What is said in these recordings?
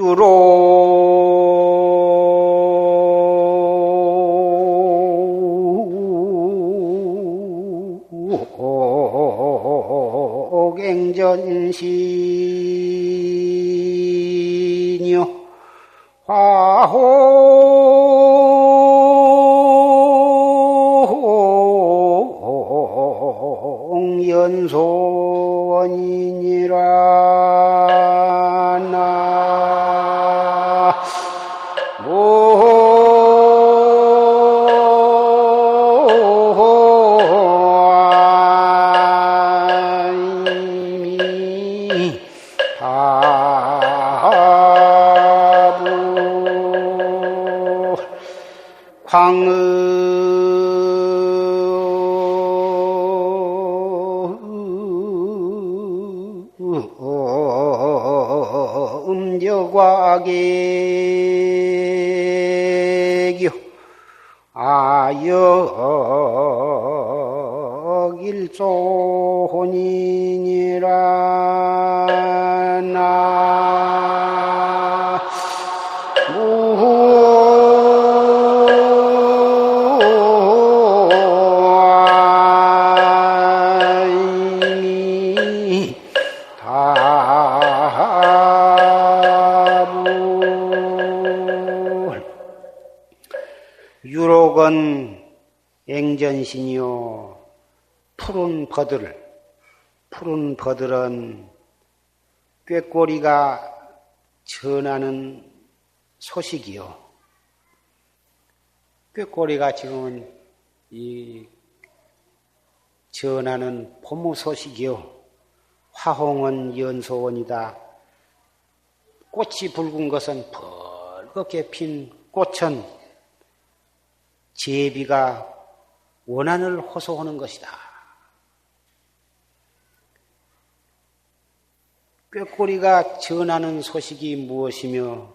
유록행전 버들, 푸른 버들은 꾀꼬리가 전하는 소식이요. 꾀꼬리가 지금은 이 전하는 포무 소식이요. 화홍은 연소원이다. 꽃이 붉은 것은 벌겋게 핀 꽃은 제비가 원한을 호소하는 것이다. 꾀꼬리가 전하는 소식이 무엇이며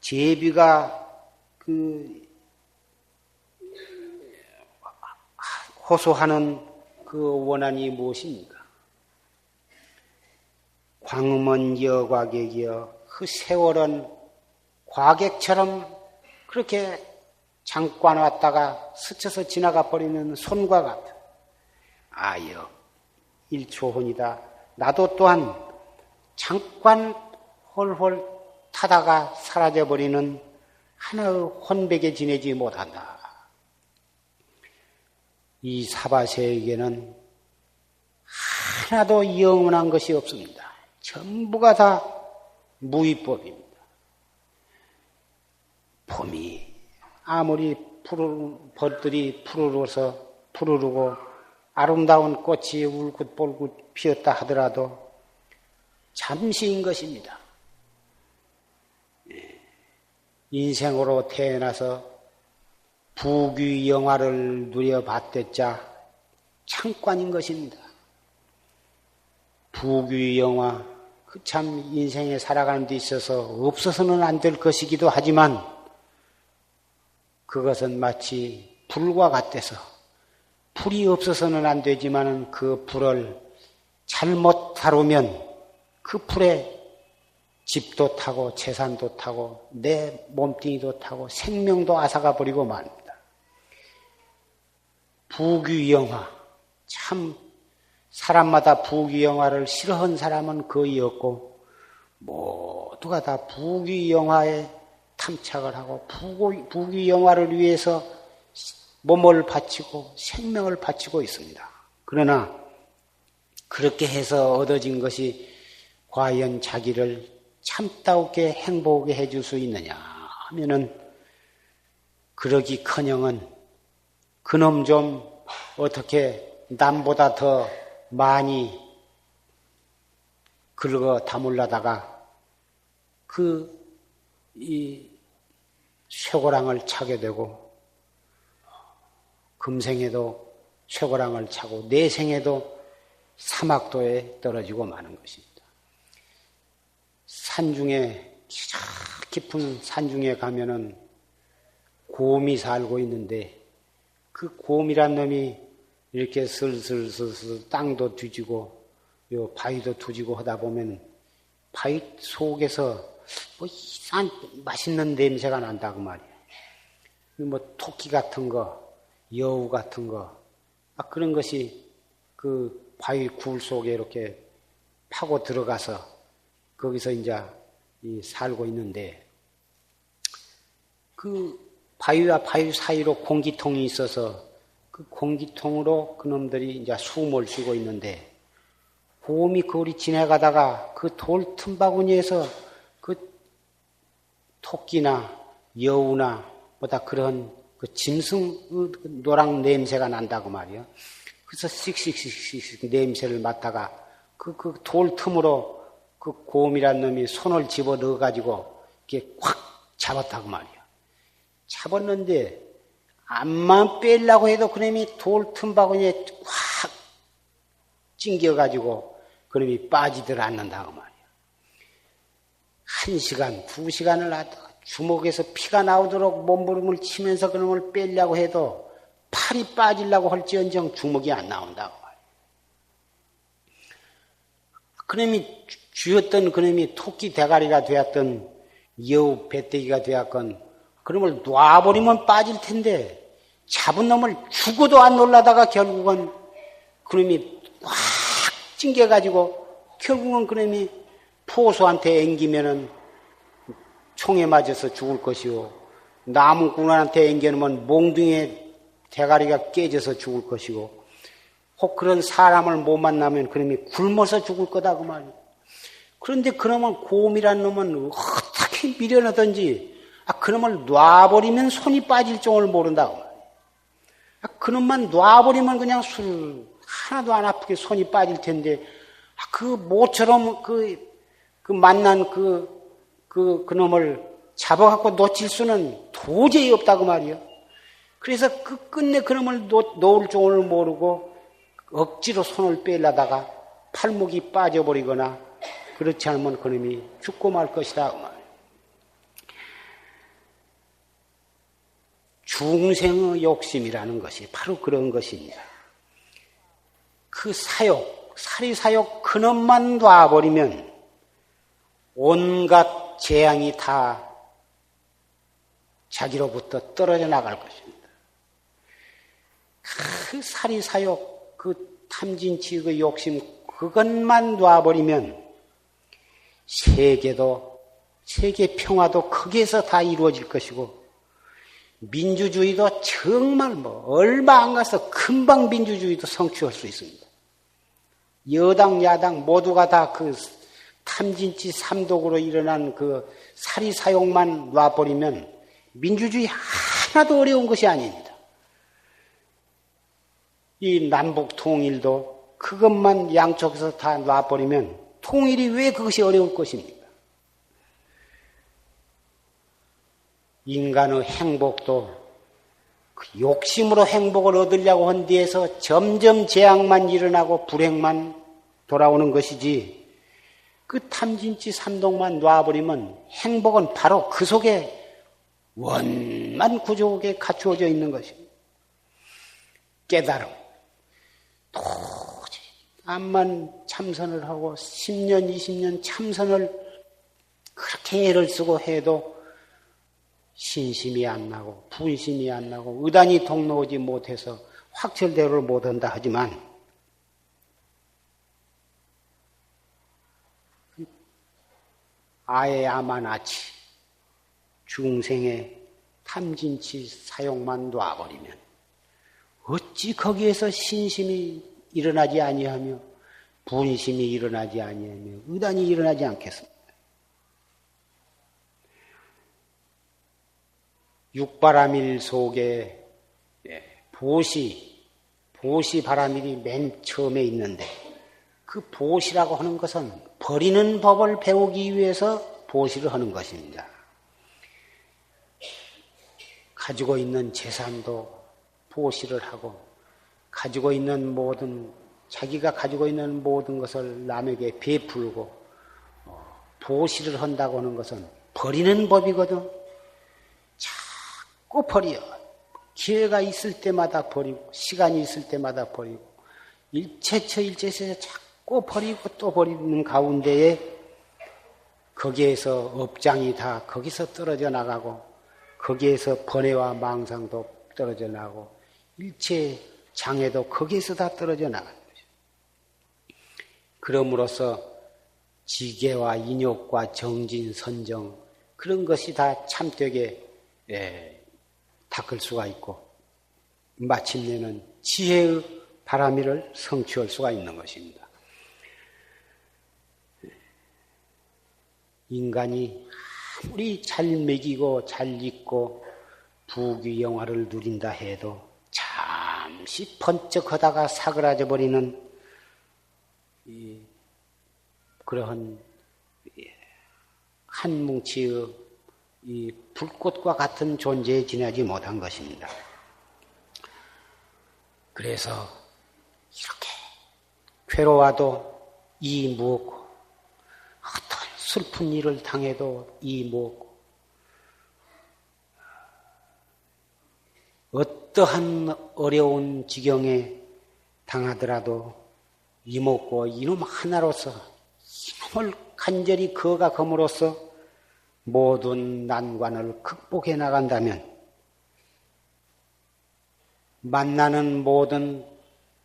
제비가 그 호소하는 그 원한이 무엇입니까? 광음은 여과객이여 그 세월은 과객처럼 그렇게 잠깐 왔다가 스쳐서 지나가 버리는 손과 같아. 아여 일초혼이다. 나도 또한 잠깐 홀홀 타다가 사라져버리는 하나의 혼백에 지내지 못한다. 이 사바세에게는 하나도 영원한 것이 없습니다. 전부가 다 무위법입니다. 봄이 아무리 푸르, 벌들이 푸르러서 푸르르고 아름다운 꽃이 울긋불긋 피었다 하더라도 잠시인 것입니다. 예. 인생으로 태어나서 부귀 영화를 누려봤댔자 창관인 것입니다. 부귀 영화, 그 참 인생에 살아가는 데 있어서 없어서는 안 될 것이기도 하지만 그것은 마치 불과 같아서 불이 없어서는 안 되지만은 그 불을 잘못 다루면 그 풀에 집도 타고 재산도 타고 내 몸뚱이도 타고 생명도 앗아가 버리고 말입니다. 부귀영화 참 사람마다 부귀영화를 싫어한 사람은 거의 없고 모두가 다 부귀영화에 탐착을 하고 부귀 영화를 위해서 몸을 바치고 생명을 바치고 있습니다. 그러나 그렇게 해서 얻어진 것이 과연 자기를 참다우게 행복하게 해줄 수 있느냐 하면은 그러기 커녕은 그놈 좀 어떻게 남보다 더 많이 긁어 담을라다가 그 이 쇠고랑을 차게 되고 금생에도 쇠고랑을 차고 내생에도 사막도에 떨어지고 마는 것입니다. 산중에 깊은 산중에 가면은 곰이 살고 있는데 그 곰이란 놈이 이렇게 슬슬슬슬 땅도 뒤지고 요 바위도 뒤지고 하다 보면 바위 속에서 뭐 이상한 맛있는 냄새가 난다고 말이야. 뭐 토끼 같은 거, 여우 같은 거, 아, 그런 것이 그 바위 굴 속에 이렇게 파고 들어가서 거기서 이제 살고 있는데 그 바위와 바위 사이로 공기통이 있어서 그 공기통으로 그놈들이 이제 숨을 쉬고 있는데 곰이 거리 지나가다가 그 돌 틈바구니에서 그 토끼나 여우나 보다 그런 그 짐승 노랑 냄새가 난다고 말이요. 그래서 씩씩씩씩 냄새를 맡다가 그 그 돌 틈으로 그 곰이란 놈이 손을 집어 넣어 가지고 이렇게 확 잡았다고 말이야. 잡았는데 암만 빼려고 해도 그놈이 돌 틈바구니에 확 찡겨 가지고 그놈이 빠지들 않는다고 말이야. 한 시간, 두 시간을 하다가 주먹에서 피가 나오도록 몸부림을 치면서 그놈을 빼려고 해도 팔이 빠지려고 할지언정 주먹이 안 나온다고. 그놈이 쥐었던 그놈이 토끼 대가리가 되었던 여우 배때기가 되었건 그놈을 놔버리면 빠질 텐데 잡은 놈을 죽어도 안 놀라다가 결국은 그놈이 확 찡겨가지고 결국은 그놈이 포수한테 앵기면은 총에 맞아서 죽을 것이요. 나무꾼한테 앵겨놓으면 몽둥이에 대가리가 깨져서 죽을 것이고 혹 그런 사람을 못 만나면 그놈이 굶어서 죽을 거다 그 말이야. 그런데 그놈은 곰이란 놈은 어떻게 미련하든지 아, 그놈을 놔버리면 손이 빠질 종을 모른다고. 아, 그놈만 놔버리면 그냥 술 하나도 안 아프게 손이 빠질 텐데, 아, 그 모처럼 그, 그 만난 그, 그, 그 놈을 잡아갖고 놓칠 수는 도저히 없다고 말이요. 그래서 그 끝내 그 놈을 놓, 놓을 종을 모르고 억지로 손을 빼려다가 팔목이 빠져버리거나 그렇지 않으면 그 놈이 죽고 말 것이다. 그 중생의 욕심이라는 것이 바로 그런 것입니다. 그 사욕, 사리사욕 그놈만 놔버리면 온갖 재앙이 다 자기로부터 떨어져 나갈 것입니다. 그 사리사욕, 그 탐진치, 그 욕심, 그것만 놔버리면 세계도, 세계 평화도 거기에서 다 이루어질 것이고, 민주주의도 정말 뭐 얼마 안 가서 금방 민주주의도 성취할 수 있습니다. 여당 야당 모두가 다 그 탐진치 삼독으로 일어난 그 사리 사용만 놔버리면 민주주의 하나도 어려운 것이 아닙니다. 이 남북 통일도 그것만 양쪽에서 다 놔버리면 통일이 왜 그것이 어려울 것입니까? 인간의 행복도 그 욕심으로 행복을 얻으려고 한 뒤에서 점점 재앙만 일어나고 불행만 돌아오는 것이지 그 탐진치 삼동만 놔버리면 행복은 바로 그 속에 원만 구조하게 갖추어져 있는 것입니다. 깨달음. 도저히 암만 참선을 하고 10년, 20년 참선을 그렇게 애를 쓰고 해도 신심이 안 나고 분심이 안 나고 의단이 동로오지 못해서 확철대로를 못한다 하지만 아마나치 중생의 탐진치 사용만 놔버리면 어찌 거기에서 신심이 일어나지 아니하며 분심이 일어나지 아니하며 의단이 일어나지 않겠습니까? 육바라밀 속에 예, 보시, 보시 바라밀이 맨 처음에 있는데 그 보시라고 하는 것은 버리는 법을 배우기 위해서 보시를 하는 것입니다. 가지고 있는 재산도 보시를 하고 가지고 있는 모든 자기가 가지고 있는 모든 것을 남에게 베풀고 어, 보시를 한다고 하는 것은 버리는 법이거든. 자꾸 버려. 기회가 있을 때마다 버리고, 시간이 있을 때마다 버리고, 일체처 일체처 자꾸 버리고 또 버리는 가운데에 거기에서 업장이 다 거기서 떨어져 나가고 거기에서 번뇌와 망상도 떨어져 나가고 일체 장애도 거기에서 다 떨어져 나가는 거죠. 그럼으로써 지계와 인욕과 정진, 선정 그런 것이 다 참되게 예, 닦을 수가 있고 마침내는 지혜의 바람이를 성취할 수가 있는 것입니다. 인간이 아무리 잘 먹이고 잘 입고 부귀영화를 누린다 해도 잠시 번쩍하다가 사그라져 버리는 그러한 한 뭉치의 이 불꽃과 같은 존재에 지나지 못한 것입니다. 그래서 이렇게 괴로워도 이 어떤 슬픈 일을 당해도 이 무엇고 어떠한 어려운 지경에 당하더라도 이목고 이놈 하나로서 이놈을 간절히 그어가 검으로써 모든 난관을 극복해 나간다면 만나는 모든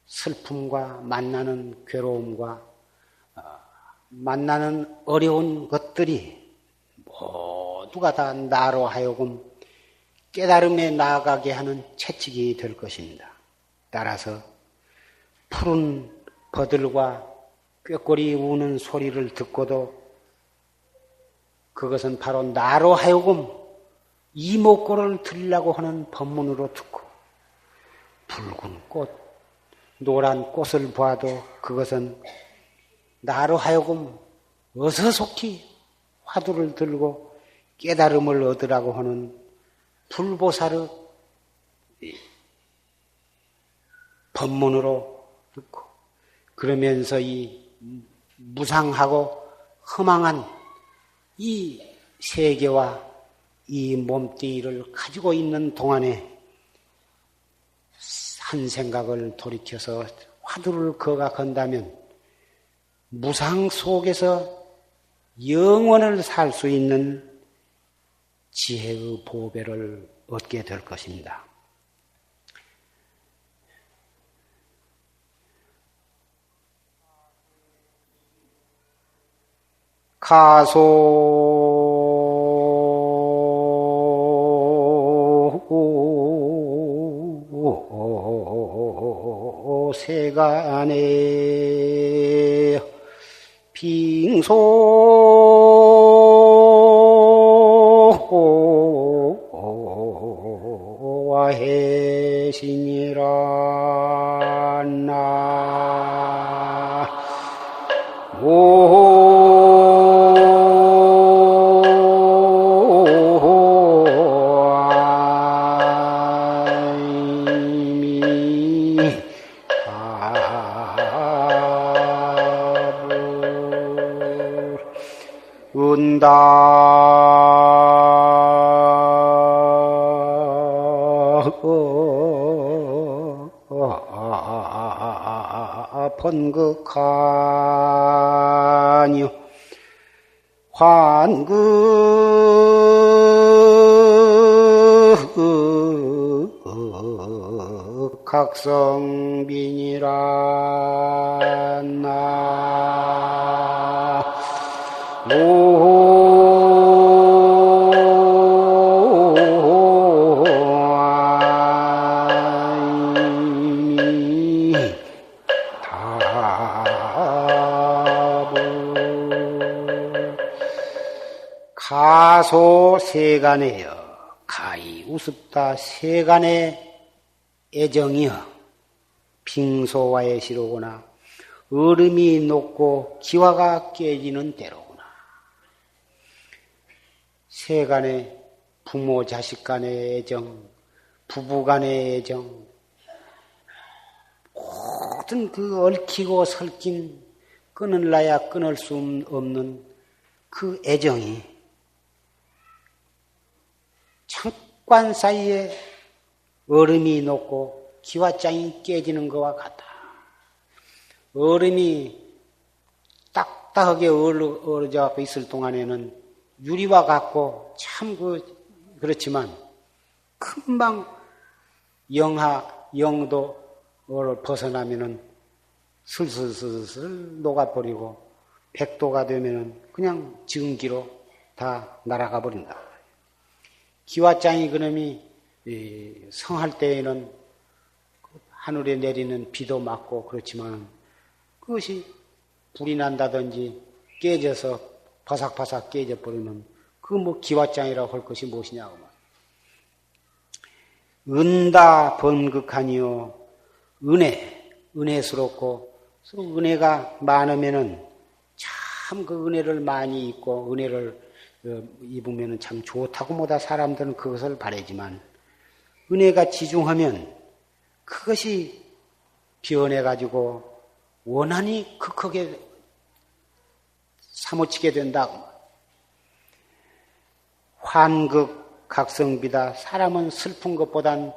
슬픔과 만나는 괴로움과 어, 만나는 어려운 것들이 모두가 다 나로 하여금 깨달음에 나아가게 하는 채찍이 될 것입니다. 따라서 푸른 버들과 꾀꼬리 우는 소리를 듣고도 그것은 바로 나로 하여금 이목구를 들으려고 하는 법문으로 듣고 붉은 꽃, 노란 꽃을 봐도 그것은 나로 하여금 어서 속히 화두를 들고 깨달음을 얻으라고 하는 불보살의 법문으로 듣고 그러면서 이 무상하고 허망한 이 세계와 이 몸뚱이를 가지고 있는 동안에 한 생각을 돌이켜서 화두를 거가 건다면 무상 속에서 영원을 살 수 있는 지혜의 보배를 얻게 될 것입니다. 가소 소와 해신이라 나. 번 환극 각성빈이라 나. 가소 세간에여 가히 우습다 세간의 애정이여. 빙소와의 시로구나. 얼음이 녹고 기와가 깨지는 대로구나. 세간의 부모 자식 간의 애정 부부 간의 애정 모든 그 얽히고 설킨 끊을라야 끊을 수 없는 그 애정이 잠깐 사이에 얼음이 녹고 기와장이 깨지는 것과 같다. 얼음이 딱 딱딱하게 얼어져 있을 동안에는 유리와 같고 참 그, 그렇지만 금방 영하 영도를 벗어나면은 슬슬슬슬 녹아버리고 백도가 되면은 그냥 증기로 다 날아가 버린다. 기와장이 그놈이 성할 때에는 하늘에 내리는 비도 맞고 그렇지만 그것이 불이 난다든지 깨져서 바삭바삭 깨져 버리면 그뭐 기와장이라고 할 것이 무엇이냐고 은다 번극하니요 은혜 은혜스럽고 은혜가 많으면은 참 그 은혜를 많이 입고 은혜를 어, 입으면은 참 좋다고 뭐다 사람들은 그것을 바라지만 은혜가 지중하면 그것이 변해 가지고 원한이 극하게 사무치게 된다. 환극 각성비다. 사람은 슬픈 것보단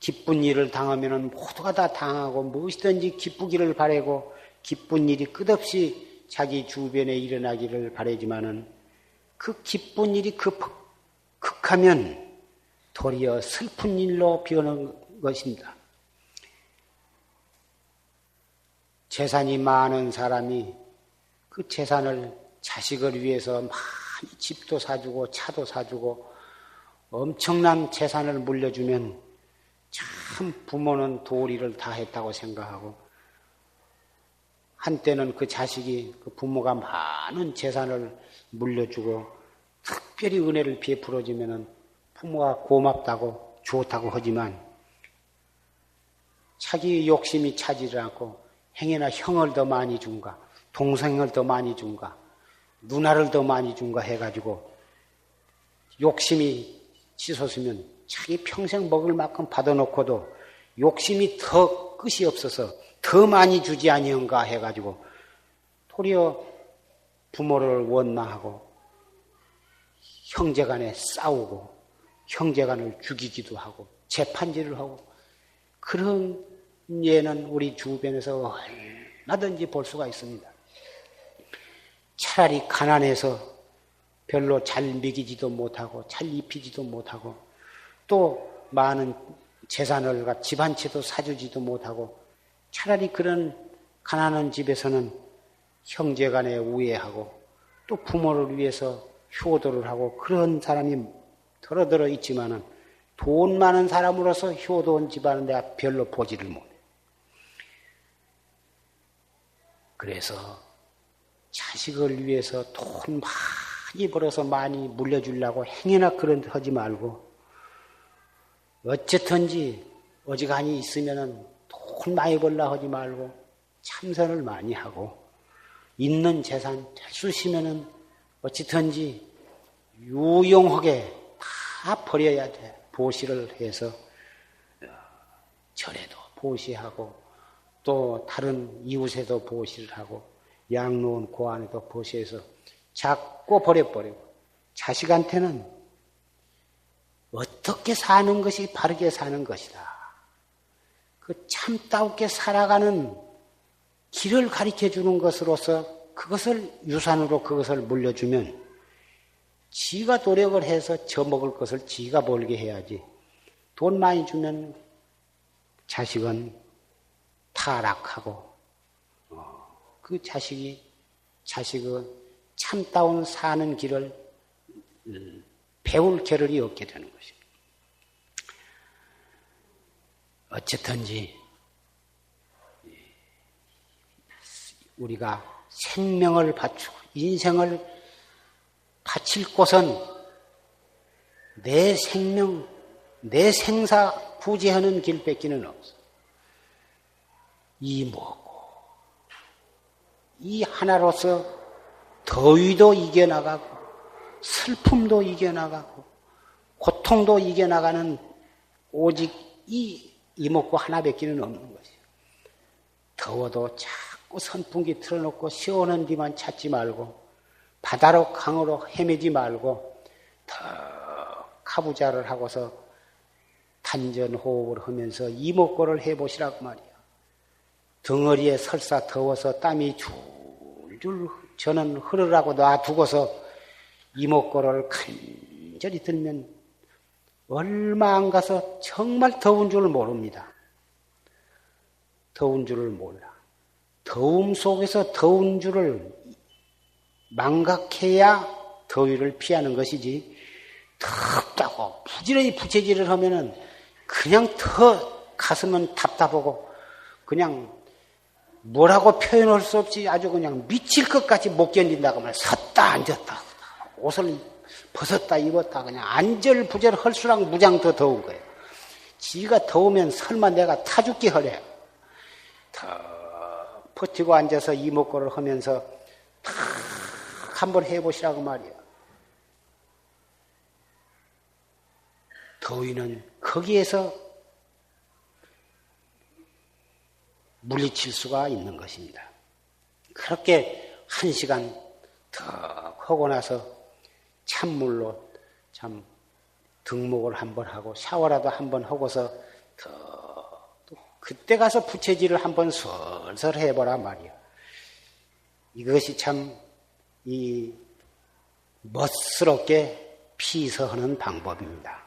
기쁜 일을 당하면 모두가 다 당하고 무엇이든지 기쁘기를 바라고 기쁜 일이 끝없이 자기 주변에 일어나기를 바라지만은 그 기쁜 일이 급, 극하면 도리어 슬픈 일로 변하는 것입니다. 재산이 많은 사람이 그 재산을 자식을 위해서 많이 집도 사주고 차도 사주고 엄청난 재산을 물려주면 참 부모는 도리를 다 했다고 생각하고 한때는 그 자식이 그 부모가 많은 재산을 물려주고 특별히 은혜를 베풀어주면은 부모가 고맙다고 좋다고 하지만 자기 욕심이 차지를 않고 행여나 형을 더 많이 준가, 동생을 더 많이 준가, 누나를 더 많이 준가 해가지고 욕심이 치솟으면 자기 평생 먹을 만큼 받아놓고도 욕심이 더 끝이 없어서 더 많이 주지 아니한가 해가지고 도리어 부모를 원망하고 형제간에 싸우고 형제간을 죽이기도 하고 재판질을 하고 그런 예는 우리 주변에서 얼마든지 볼 수가 있습니다. 차라리 가난해서 별로 잘 먹이지도 못하고 잘 입히지도 못하고 또 많은 재산을 집한 채도 사주지도 못하고 차라리 그런 가난한 집에서는 형제간에 우애하고 또 부모를 위해서 효도를 하고 그런 사람이 더러더러 있지만은 돈 많은 사람으로서 효도한 집안은 내가 별로 보지를 못해. 그래서 자식을 위해서 돈 많이 벌어서 많이 물려주려고 행여나 그런 하지 말고 어쨌든지 어지간히 있으면은 돈 많이 벌라 하지 말고 참선을 많이 하고 있는 재산 잘 쓰시면은 어쨌든지 유용하게 다 버려야 돼. 보시를 해서 절에도 보시하고 또 다른 이웃에도 보시를 하고 양로원 고안에도 보시해서 자꾸 버려버리고 자식한테는 어떻게 사는 것이 바르게 사는 것이다. 그 참다우게 살아가는 길을 가르쳐 주는 것으로서 그것을 유산으로 그것을 물려주면 지가 노력을 해서 저 먹을 것을 지가 벌게 해야지. 돈 많이 주면 자식은 타락하고 어, 그 자식이 자식은 참다운 사는 길을 음, 배울 겨를이 없게 되는 것입니다. 어쨌든지 우리가 생명을 바치고 인생을 바칠 곳은 내 생명, 내 생사 부지하는 길 뺏기는 없어. 이 뭐고, 이 하나로서 더위도 이겨나가고, 슬픔도 이겨나가고, 고통도 이겨나가는 오직 이 이목구 하나 뺏기는 없는 것이요. 더워도 자꾸 선풍기 틀어놓고 시원한 뒤만 찾지 말고, 바다로 강으로 헤매지 말고 더 카부자를 하고서 단전 호흡을 하면서 이목구를 해보시라고 말이야. 덩어리에 설사 더워서 땀이 줄줄 저는 흐르라고 놔두고서 이목구를 간절히 들면 얼마 안 가서 정말 더운 줄을 모릅니다. 더운 줄을 몰라. 더움 속에서 더운 줄을 망각해야 더위를 피하는 것이지 덥다고 부지런히 부채질을 하면은 그냥 더 가슴은 답답하고 그냥 뭐라고 표현할 수 없이 아주 그냥 미칠 것까지 못 견딘다고 하면 섰다 앉았다 옷을 벗었다 입었다 그냥 안절부절 헐수랑 무장 더 더운 거예요. 지가 더우면 설마 내가 타 죽게 하래. 더 버티고 앉아서 이목구를 하면서 탁 한번 해보시라고 말이야. 더위는 거기에서 물리칠 수가 있는 것입니다. 그렇게 한 시간 더 하고 나서 찬물로 참 등목을 한번 하고 샤워라도 한번 하고서 더 그때 가서 부채질을 한번 설설 해보라 말이야. 이것이 참 이 멋스럽게 피서하는 방법입니다.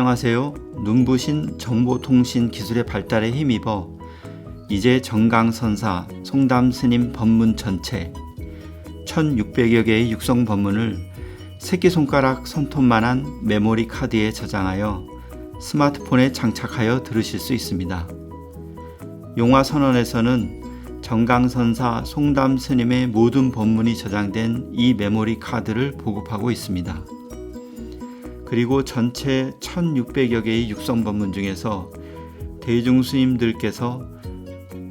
안녕하세요. 눈부신 정보통신 기술의 발달에 힘입어 이제 정강선사 송담 스님 법문 전체 1600여 개의 육성 법문을 새끼손가락 손톱만한 메모리 카드에 저장하여 스마트폰에 장착하여 들으실 수 있습니다. 용화 선언에서는 정강선사 송담 스님의 모든 법문이 저장된 이 메모리 카드를 보급하고 있습니다. 그리고 전체 1600여 개의 육성 법문 중에서 대중 스님들께서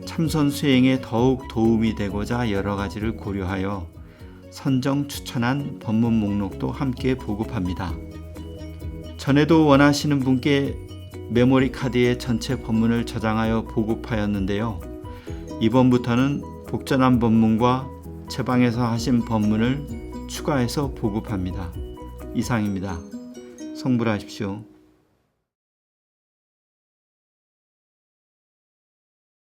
참선 수행에 더욱 도움이 되고자 여러 가지를 고려하여 선정 추천한 법문 목록도 함께 보급합니다. 전에도 원하시는 분께 메모리 카드에 전체 법문을 저장하여 보급하였는데요. 이번부터는 복전한 법문과 제방에서 하신 법문을 추가해서 보급합니다. 이상입니다. 성불하십시오.